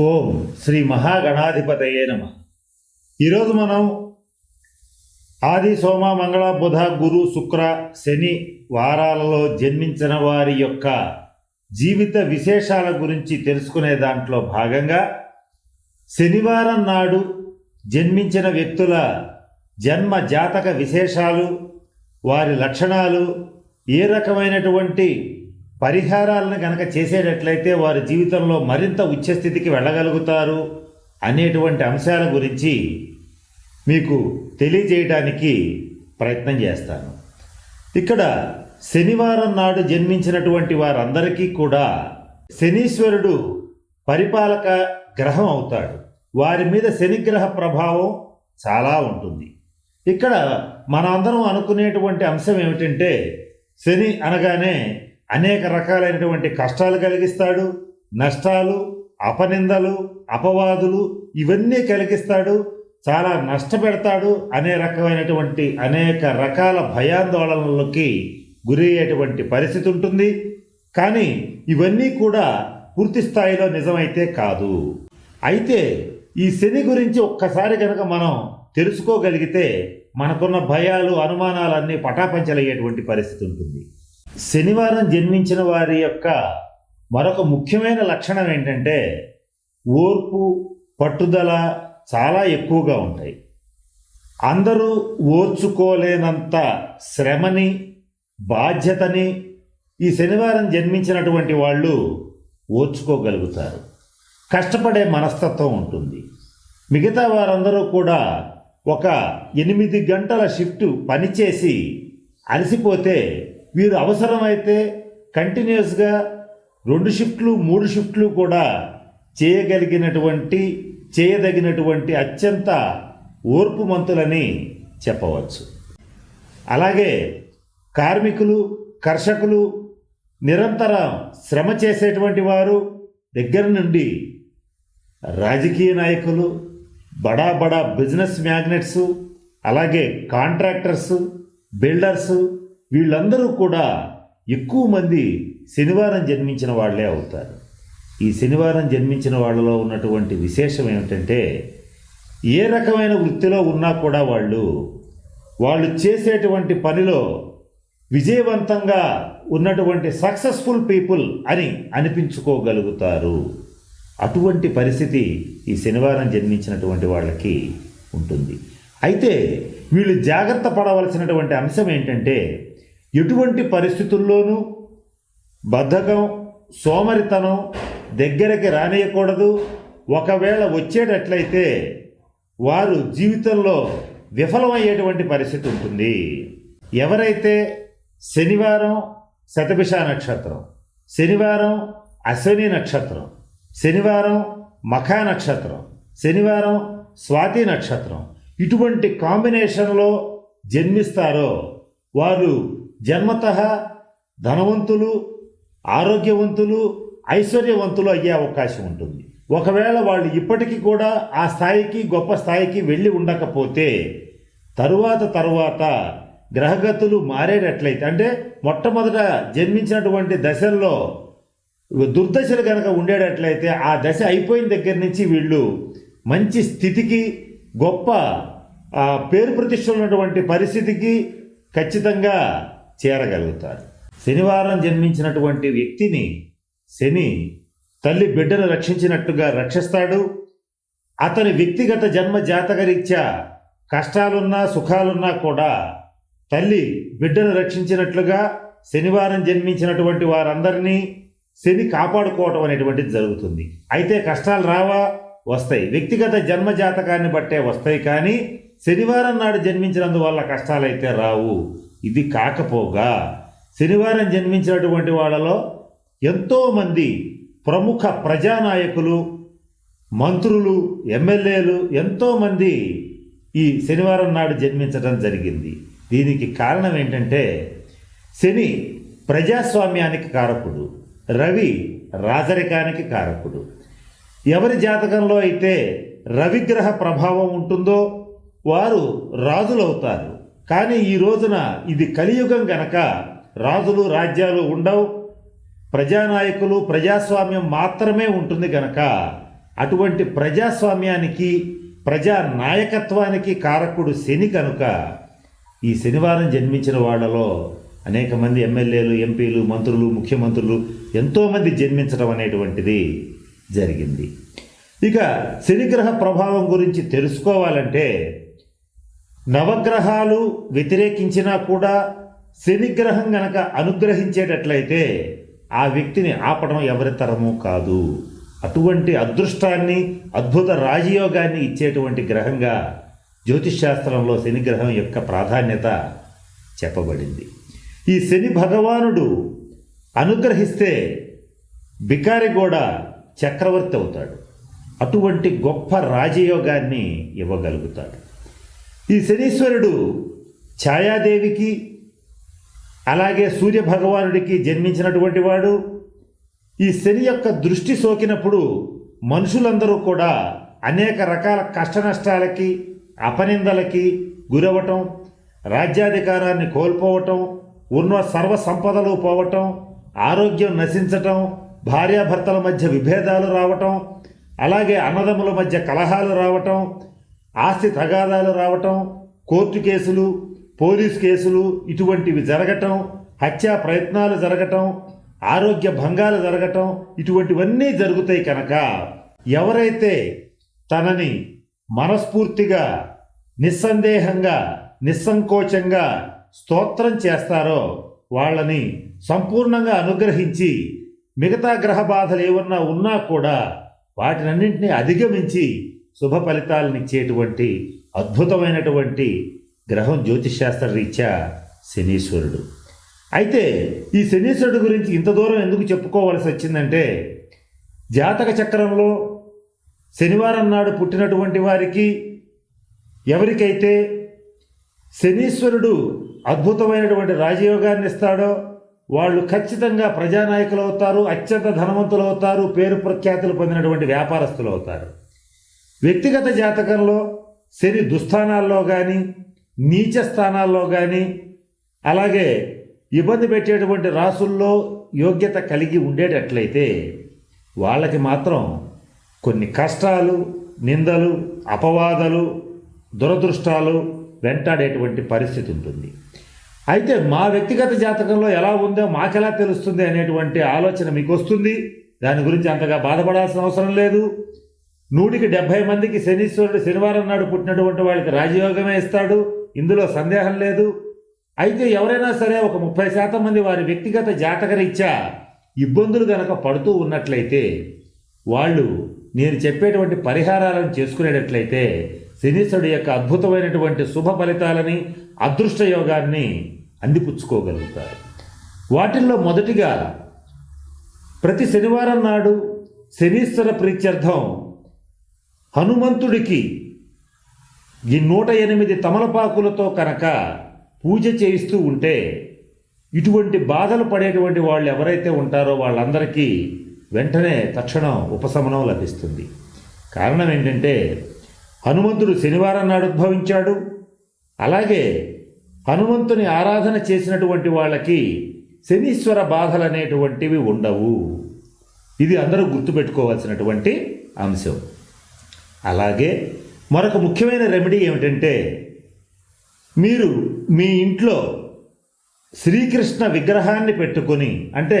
ఓం శ్రీ మహాగణాధిపతయే నమ. ఈరోజు మనం ఆది సోమ మంగళ బుధ గురు శుక్ర శని వారాలలో జన్మించిన వారి యొక్క జీవిత విశేషాల గురించి తెలుసుకునే దాంట్లో భాగంగా శనివారం నాడు జన్మించిన వ్యక్తుల జన్మ జాతక విశేషాలు వారి లక్షణాలు ఏ రకమైనటువంటి పరిహారాలను గనక చేసేటట్లయితే వారి జీవితంలో మరింత ఉచ్చస్థితికి వెళ్ళగలుగుతారు అనేటువంటి అంశాల గురించి మీకు తెలియజేయడానికి ప్రయత్నం చేస్తాను. ఇక్కడ శనివారం నాడు జన్మించినటువంటి వారందరికీ కూడా శనీశ్వరుడు పరిపాలక గ్రహం అవుతాడు. వారి మీద శనిగ్రహ ప్రభావం చాలా ఉంటుంది. ఇక్కడ మనందరం అనుకునేటువంటి అంశం ఏమిటంటే శని అనగానే అనేక రకాలైనటువంటి కష్టాలు కలిగిస్తాడు నష్టాలు అపనిందలు అపవాదులు ఇవన్నీ కలిగిస్తాడు చాలా నష్టపెడతాడు అనే రకమైనటువంటి అనేక రకాల భయాందోళనలకి గురయ్యేటువంటి పరిస్థితి ఉంటుంది. కానీ ఇవన్నీ కూడా పూర్తి స్థాయిలో నిజమైతే కాదు. అయితే ఈ శని గురించి ఒక్కసారి కనుక మనం తెలుసుకోగలిగితే మనకున్న భయాలు అనుమానాలన్నీ పటాపంచలయ్యేటువంటి పరిస్థితి ఉంటుంది. శనివారం జన్మించిన వారి యొక్క మరొక ముఖ్యమైన లక్షణం ఏంటంటే ఓర్పు పట్టుదల చాలా ఎక్కువగా ఉంటాయి. అందరూ ఓర్చుకోలేనంత శ్రమని బాధ్యతని ఈ శనివారం జన్మించినటువంటి వాళ్ళు ఓర్చుకోగలుగుతారు. కష్టపడే మనస్తత్వం ఉంటుంది. మిగతా వారందరూ కూడా ఒక ఎనిమిది గంటల షిఫ్ట్ పనిచేసి అలసిపోతే వీరు అవసరమైతే కంటిన్యూస్గా రెండు షిఫ్ట్లు మూడు షిఫ్ట్లు కూడా చేయగలిగినటువంటి చేయదగినటువంటి అత్యంత ఓర్పు మంతులని చెప్పవచ్చు. అలాగే కార్మికులు కర్షకులు నిరంతరం శ్రమ చేసేటువంటి వారు దగ్గర నుండి రాజకీయ నాయకులు బడా బడా బిజినెస్ మ్యాగ్నెట్స్ అలాగే కాంట్రాక్టర్స్ బిల్డర్సు వీళ్ళందరూ కూడా ఎక్కువ మంది శనివారం జన్మించిన వాళ్ళే అవుతారు. ఈ శనివారం జన్మించిన వాళ్ళలో ఉన్నటువంటి విశేషం ఏమిటంటే ఏ రకమైన వృత్తిలో ఉన్నా కూడా వాళ్ళు వాళ్ళు చేసేటువంటి పనిలో విజయవంతంగా ఉన్నటువంటి సక్సెస్ఫుల్ పీపుల్ అని అనిపించుకోగలుగుతారు. అటువంటి పరిస్థితి ఈ శనివారం జన్మించినటువంటి వాళ్ళకి ఉంటుంది. అయితే వీళ్ళు జాగ్రత్త పడవలసినటువంటి అంశం ఏంటంటే ఎటువంటి పరిస్థితుల్లోనూ బద్ధకం సోమరితనం దగ్గరికి రానియకూడదు. ఒకవేళ వచ్చేటట్లయితే వారు జీవితంలో విఫలమయ్యేటువంటి పరిస్థితి ఉంటుంది. ఎవరైతే శనివారం శతభిష నక్షత్రం శనివారం అశ్విని నక్షత్రం శనివారం మఖా నక్షత్రం శనివారం స్వాతి నక్షత్రం ఇటువంటి కాంబినేషన్లో జన్మిస్తారో వారు జన్మత ధనవంతులు ఆరోగ్యవంతులు ఐశ్వర్యవంతులు అయ్యే అవకాశం ఉంటుంది. ఒకవేళ వాళ్ళు ఇప్పటికీ కూడా ఆ స్థాయికి గొప్ప స్థాయికి వెళ్ళి ఉండకపోతే తరువాత తరువాత గ్రహగతులు మారేటట్లయితే అంటే మొట్టమొదట జన్మించినటువంటి దశల్లో దుర్దశలు కనుక ఉండేటట్లయితే ఆ దశ అయిపోయిన దగ్గర నుంచి వీళ్ళు మంచి స్థితికి గొప్ప పేరు ప్రతిష్టలు ఉన్నటువంటి పరిస్థితికి ఖచ్చితంగా చేరగలుగుతారు. శనివారం జన్మించినటువంటి వ్యక్తిని శని తల్లి బిడ్డను రక్షించినట్టుగా రక్షిస్తాడు. అతని వ్యక్తిగత జన్మ జాతకరీత్యా కష్టాలున్నా సుఖాలున్నా కూడా తల్లి బిడ్డను రక్షించినట్లుగా శనివారం జన్మించినటువంటి వారందరినీ శని కాపాడుకోవటం అనేటువంటిది జరుగుతుంది. అయితే కష్టాలు రావా? వస్తాయి. వ్యక్తిగత జన్మ జాతకాన్ని బట్టే వస్తాయి కానీ శనివారం నాడు జన్మించినందువల్ల కష్టాలైతే రావు. ఇది కాకపోగా శనివారం జన్మించినటువంటి వాళ్ళలో ఎంతోమంది ప్రముఖ ప్రజానాయకులు మంత్రులు ఎమ్మెల్యేలు ఎంతోమంది ఈ శనివారం నాడు జన్మించడం జరిగింది. దీనికి కారణం ఏంటంటే శని ప్రజాస్వామ్యానికి కారకుడు రవి రాజరికానికి కారకుడు. ఎవరి జాతకంలో అయితే రవిగ్రహ ప్రభావం ఉంటుందో వారు రాజులవుతారు. కానీ ఈ రోజున ఇది కలియుగం గనక రాజులు రాజ్యాలు ఉండవు. ప్రజానాయకులు ప్రజాస్వామ్యం మాత్రమే ఉంటుంది గనక అటువంటి ప్రజాస్వామ్యానికి ప్రజా నాయకత్వానికి కారకుడు శని కనుక ఈ శనివారం జన్మించిన వాళ్ళలో అనేక మంది ఎమ్మెల్యేలు ఎంపీలు మంత్రులు ముఖ్యమంత్రులు ఎంతోమంది జన్మించడం అనేటువంటిది జరిగింది. ఇక శనిగ్రహ ప్రభావం గురించి తెలుసుకోవాలంటే నవగ్రహాలు వ్యతిరేకించినా కూడా శనిగ్రహం గనక అనుగ్రహించేటట్లయితే ఆ వ్యక్తిని ఆపడం ఎవరితరము కాదు. అటువంటి అదృష్టాన్ని అద్భుత రాజయోగాన్ని ఇచ్చేటువంటి గ్రహంగా జ్యోతిష్శాస్త్రంలో శనిగ్రహం యొక్క ప్రాధాన్యత చెప్పబడింది. ఈ శని భగవానుడు అనుగ్రహిస్తే బికారి కూడా చక్రవర్తి అవుతాడు. అటువంటి గొప్ప రాజయోగాన్ని ఇవ్వగలుగుతాడు. ఈ శనీశ్వరుడు ఛాయాదేవికి అలాగే సూర్య భగవానుడికి జన్మించినటువంటి వాడు. ఈ శని యొక్క దృష్టి సోకినప్పుడు మనుషులందరూ కూడా అనేక రకాల కష్టనష్టాలకి అపనిందలకి గురవటం రాజ్యాధికారాన్ని కోల్పోవటం ఉన్న సర్వ సంపదలు పోవటం ఆరోగ్యం నశించటం భార్యాభర్తల మధ్య విభేదాలు రావటం అలాగే అన్నదమ్ముల మధ్య కలహాలు రావటం ఆస్తి తగాదాలు రావటం కోర్టు కేసులు పోలీస్ కేసులు ఇటువంటివి జరగటం హత్యా ప్రయత్నాలు జరగటం ఆరోగ్య భంగాలు జరగటం ఇటువంటివన్నీ జరుగుతాయి కనుక ఎవరైతే తనని మనస్ఫూర్తిగా నిస్సందేహంగా నిస్సంకోచంగా స్తోత్రం చేస్తారో వాళ్ళని సంపూర్ణంగా అనుగ్రహించి మిగతా గ్రహ బాధలు ఏమన్నా ఉన్నా కూడా వాటినన్నింటినీ అధిగమించి శుభ ఫలితాలనిచ్చేటువంటి అద్భుతమైనటువంటి గ్రహం జ్యోతిశాస్త్ర రీత్యా శనీశ్వరుడు. అయితే ఈ శనీశ్వరుడు గురించి ఇంత దూరం ఎందుకు చెప్పుకోవాల్సి వచ్చిందంటే జాతక చక్రంలో శనివారం నాడు పుట్టినటువంటి వారికి ఎవరికైతే శనీశ్వరుడు అద్భుతమైనటువంటి రాజయోగాన్ని ఇస్తాడో వాళ్ళు ఖచ్చితంగా ప్రజానాయకులు అవుతారు అత్యంత ధనవంతులు అవుతారు పేరు ప్రఖ్యాతులు పొందినటువంటి వ్యాపారస్తులు అవుతారు. వ్యక్తిగత జాతకంలో శని దుస్థానాల్లో కానీ నీచ స్థానాల్లో కానీ అలాగే ఇబ్బంది పెట్టేటువంటి రాసుల్లో యోగ్యత కలిగి ఉండేటట్లయితే వాళ్ళకి మాత్రం కొన్ని కష్టాలు నిందలు అపవాదాలు దురదృష్టాలు వెంటాడేటువంటి పరిస్థితి ఉంటుంది. అయితే మా వ్యక్తిగత జాతకంలో ఎలా ఉందో మాకెలా తెలుస్తుంది అనేటువంటి ఆలోచన మీకు వస్తుంది దాని గురించి అంతగా బాధపడాల్సిన అవసరం లేదు. నూటికి డెబ్భై మందికి శనీశ్వరుడు శనివారం నాడు పుట్టినటువంటి వాళ్ళకి రాజయోగమే ఇస్తాడు. ఇందులో సందేహం లేదు. అయితే ఎవరైనా సరే ఒక ముప్పై శాతం మంది వారి వ్యక్తిగత జాతకరీత్యా ఇబ్బందులు గనక పడుతూ ఉన్నట్లయితే వాళ్ళు నేను చెప్పేటువంటి పరిహారాలను చేసుకునేటట్లయితే శనీశ్వరుడు యొక్క అద్భుతమైనటువంటి శుభ ఫలితాలని అదృష్ట యోగాన్ని అందిపుచ్చుకోగలుగుతారు. వాటిల్లో మొదటిగా ప్రతి శనివారం నాడు శనీశ్వర ప్రీత్యర్థం హనుమంతుడికి ఈ నూట ఎనిమిది తమలపాకులతో కనుక పూజ చేయిస్తూ ఉంటే ఇటువంటి బాధలు పడేటువంటి వాళ్ళు ఎవరైతే ఉంటారో వాళ్ళందరికీ వెంటనే తక్షణం ఉపశమనం లభిస్తుంది. కారణం ఏంటంటే హనుమంతుడు శనివారం నాడు ఉద్భవించాడు. అలాగే హనుమంతుని ఆరాధన చేసినటువంటి వాళ్ళకి శనీశ్వర బాధలు అనేటువంటివి ఉండవు. ఇది అందరూ గుర్తుపెట్టుకోవాల్సినటువంటి అంశం. అలాగే మరొక ముఖ్యమైన రెమెడీ ఏమిటంటే మీరు మీ ఇంట్లో శ్రీకృష్ణ విగ్రహాన్ని పెట్టుకొని అంటే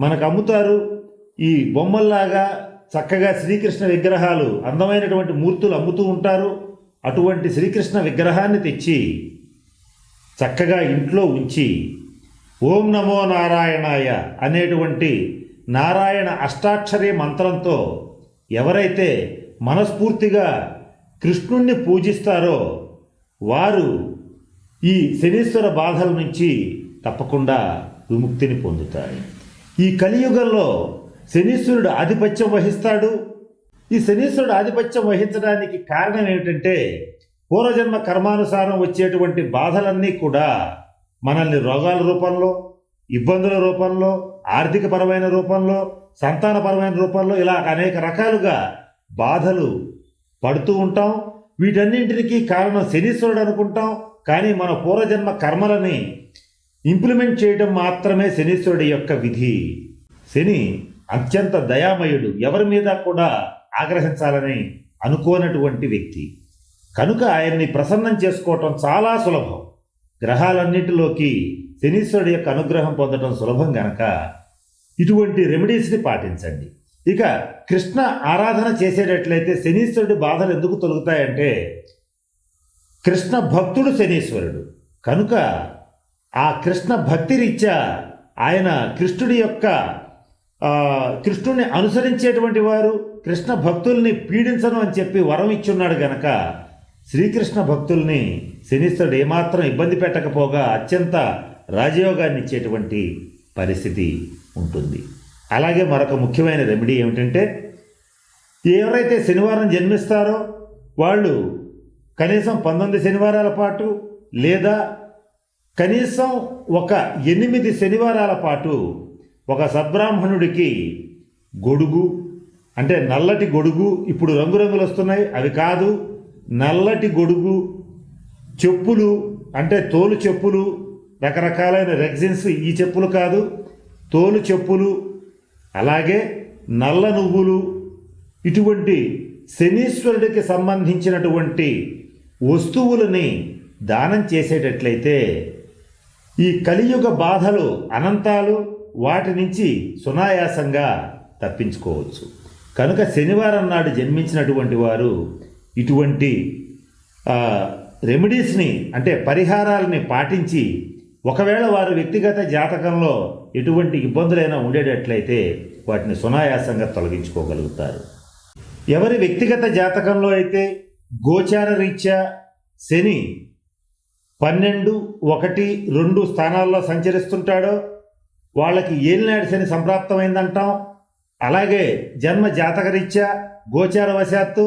మనకు అమ్ముతారు ఈ బొమ్మల్లాగా చక్కగా శ్రీకృష్ణ విగ్రహాలు అందమైనటువంటి మూర్తులు అమ్ముతూ ఉంటారు. అటువంటి శ్రీకృష్ణ విగ్రహాన్ని తెచ్చి చక్కగా ఇంట్లో ఉంచి ఓం నమో నారాయణాయ అనేటువంటి నారాయణ అష్టాక్షరి మంత్రంతో ఎవరైతే మనస్ఫూర్తిగా కృష్ణుణ్ణి పూజిస్తారో వారు ఈ శనీశ్వర బాధల నుంచి తప్పకుండా విముక్తిని పొందుతారు. ఈ కలియుగంలో శనీశ్వరుడు ఆధిపత్యం వహిస్తాడు. ఈ శనీశ్వరుడు ఆధిపత్యం వహించడానికి కారణం ఏమిటంటే పూర్వజన్మ కర్మానుసారం వచ్చేటువంటి బాధలన్నీ కూడా మనల్ని రోగాల రూపంలో ఇబ్బందుల రూపంలో ఆర్థికపరమైన రూపంలో సంతానపరమైన రూపంలో ఇలా అనేక రకాలుగా బాధలు పడుతూ ఉంటాం. వీటన్నింటికి కారణం శనీశ్వరుడు అనుకుంటాం. కానీ మన పూర్వజన్మ కర్మలని ఇంప్లిమెంట్ చేయడం మాత్రమే శనీశ్వరుడి యొక్క విధి. శని అత్యంత దయామయుడు ఎవరి మీద కూడా ఆగ్రహించాలని అనుకోనటువంటి వ్యక్తి. కనుక ఆయన్ని ప్రసన్నం చేసుకోవటం చాలా సులభం. గ్రహాలన్నిటిలోకి శనీశ్వరుడి యొక్క అనుగ్రహం పొందడం సులభం గనక ఇటువంటి రెమెడీస్ని పాటించండి. ఇక కృష్ణ ఆరాధన చేసేటట్లయితే శనీశ్వరుడి బాధలు ఎందుకు తొలుగుతాయంటే కృష్ణ భక్తుడు శనీశ్వరుడు. కనుక ఆ కృష్ణ భక్తి రీత్యా ఆయన కృష్ణుడి యొక్క కృష్ణుని అనుసరించేటువంటి వారు కృష్ణ భక్తుల్ని పీడించను అని చెప్పి వరం ఇచ్చున్నాడు గనక శ్రీకృష్ణ భక్తుల్ని శనిశ్వరుడు ఏమాత్రం ఇబ్బంది పెట్టకపోగా అత్యంత రాజయోగాన్ని ఇచ్చేటువంటి పరిస్థితి ఉంటుంది. అలాగే మరొక ముఖ్యమైన రెమెడీ ఏమిటంటే ఎవరైతే శనివారం జన్మిస్తారో వాళ్ళు కనీసం పంతొమ్మిది శనివారాల పాటు లేదా కనీసం ఒక ఎనిమిది శనివారాల పాటు ఒక సద్బ్రాహ్మణుడికి గొడుగు అంటే నల్లటి గొడుగు ఇప్పుడు రంగురంగులు వస్తున్నాయి. అవి కాదు నల్లటి గొడుగు చెప్పులు అంటే తోలు చెప్పులు రకరకాలైన రెగ్జిన్స్ ఈ చెప్పులు కాదు. తోలు చెప్పులు అలాగే నల్ల నువ్వులు ఇటువంటి శనీశ్వరుడికి సంబంధించినటువంటి వస్తువులని దానం చేసేటట్లయితే ఈ కలియుగ బాధలు అనంతాలు వాటి నుంచి సునాయాసంగా తప్పించుకోవచ్చు. కనుక శనివారం నాడు జన్మించినటువంటి వారు ఇటువంటి రెమెడీస్ని అంటే పరిహారాలని పాటించి ఒకవేళ వారు వ్యక్తిగత జాతకంలో ఎటువంటి ఇబ్బందులైనా ఉండేటట్లయితే వాటిని సునాయాసంగా తొలగించుకోగలుగుతారు. ఎవరి వ్యక్తిగత జాతకంలో అయితే గోచార రీత్యా శని పన్నెండు ఒకటి రెండు స్థానాల్లో సంచరిస్తుంటాడో వాళ్ళకి ఏలినాడు శని సంప్రాప్తమైందంటాం? అలాగే జన్మ జాతకరీత్యా గోచార వశాత్తు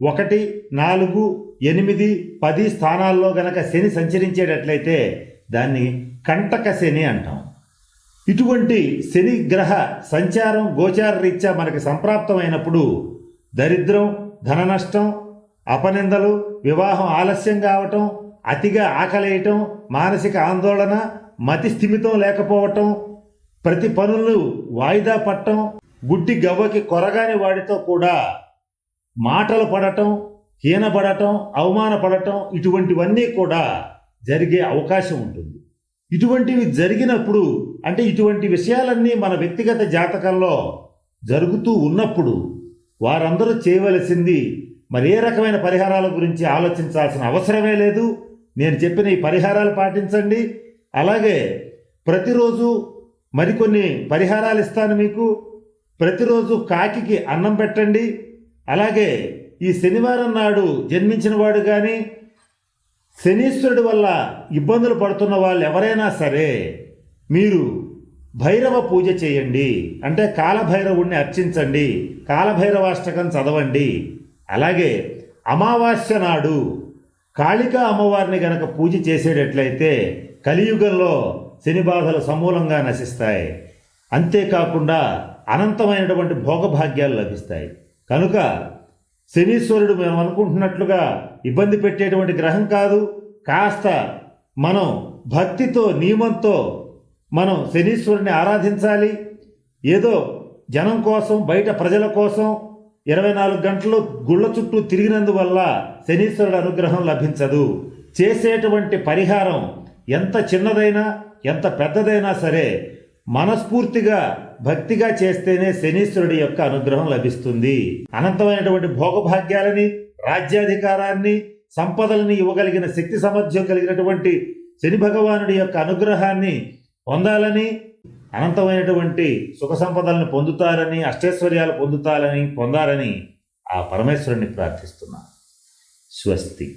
ఒకటి నాలుగు ఎనిమిది పది స్థానాల్లో గనక శని సంచరించేటట్లయితే దాన్ని కంటక శని అంటాం. ఇటువంటి శని గ్రహ సంచారం గోచార రీత్యా మనకి సంప్రాప్తమైనప్పుడు దరిద్రం ధన నష్టం అపనిందలు వివాహం ఆలస్యం కావటం అతిగా ఆకలేయటం మానసిక ఆందోళన మతి స్థిమితం లేకపోవటం ప్రతి పనులు వాయిదా పట్టం గుడ్డి గవ్వకి కొరగాని వాడితో కూడా మాటలు పడటం హీనపడటం అవమానపడటం ఇటువంటివన్నీ కూడా జరిగే అవకాశం ఉంటుంది. ఇటువంటివి జరిగినప్పుడు అంటే ఇటువంటి విషయాలన్నీ మన వ్యక్తిగత జాతకంలో జరుగుతూ ఉన్నప్పుడు వారందరూ చేయవలసింది మరి ఏ రకమైన పరిహారాల గురించి ఆలోచించాల్సిన అవసరమే లేదు. నేను చెప్పిన ఈ పరిహారాలు పాటించండి. అలాగే ప్రతిరోజు మరికొన్ని పరిహారాలు ఇస్తాను మీకు. ప్రతిరోజు కాకికి అన్నం పెట్టండి. అలాగే ఈ శనివారం నాడు జన్మించిన వాడు కానీ శనీశ్వరుడి వల్ల ఇబ్బందులు పడుతున్న వాళ్ళు ఎవరైనా సరే మీరు భైరవ పూజ చేయండి. అంటే కాలభైరవుణ్ణి అర్చించండి. కాలభైరవాష్టకం చదవండి. అలాగే అమావాస్య నాడు కాళికా అమ్మవారిని గనక పూజ చేసేటట్లయితే కలియుగంలో శని బాధలు సమూలంగా నశిస్తాయి. అంతేకాకుండా అనంతమైనటువంటి భోగభాగ్యాలు లభిస్తాయి. కనుక శనీశ్వరుడు మేము అనుకుంటున్నట్లుగా ఇబ్బంది పెట్టేటువంటి గ్రహం కాదు. కాస్త మనం భక్తితో నియమంతో మనం శనీశ్వరుని ఆరాధించాలి. ఏదో జనం కోసం బయట ప్రజల కోసం ఇరవై నాలుగు గంటలు గుళ్ళ చుట్టూ తిరిగినందువల్ల శనీశ్వరుడు అనుగ్రహం లభించదు. చేసేటువంటి పరిహారం ఎంత చిన్నదైనా ఎంత పెద్దదైనా సరే మనస్ఫూర్తిగా భక్తిగా చేస్తేనే శనీశ్వరుడి యొక్క అనుగ్రహం లభిస్తుంది. అనంతమైనటువంటి భోగభాగ్యాలని రాజ్యాధికారాన్ని సంపదలని ఇవ్వగలిగిన శక్తి సామర్థ్యం కలిగినటువంటి శని భగవానుడి యొక్క అనుగ్రహాన్ని పొందాలని అనంతమైనటువంటి సుఖ సంపదలను పొందుతారని అష్టైశ్వర్యాలు పొందుతారని పొందాలని ఆ పరమేశ్వరుని ప్రార్థిస్తున్నాను స్వస్తి.